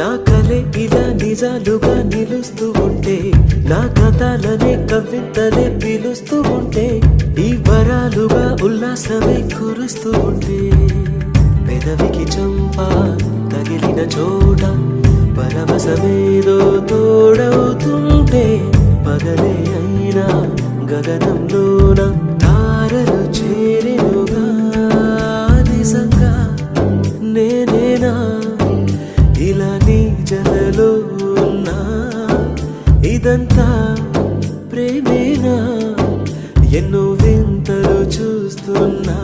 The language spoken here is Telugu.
నా కలే ఇలా నిజాలుగా నిలుస్తూ ఉంటే నా కథలనే కవితలే పిలుస్తూ ఉంటే ఈ వరాలుగా ఉల్లాసమే కురుస్తూ ఉంటే. పెదవికి చంపా తగిలిన చోట పరవశమేదో తోడవుతుంటే పగలే అయినా గగనంలోన తారలు చేరినుగా. నిజంగా నేను ఉన్నా ఇదంతా ప్రేమేనా? ఎన్నో వింతలు చూస్తున్నా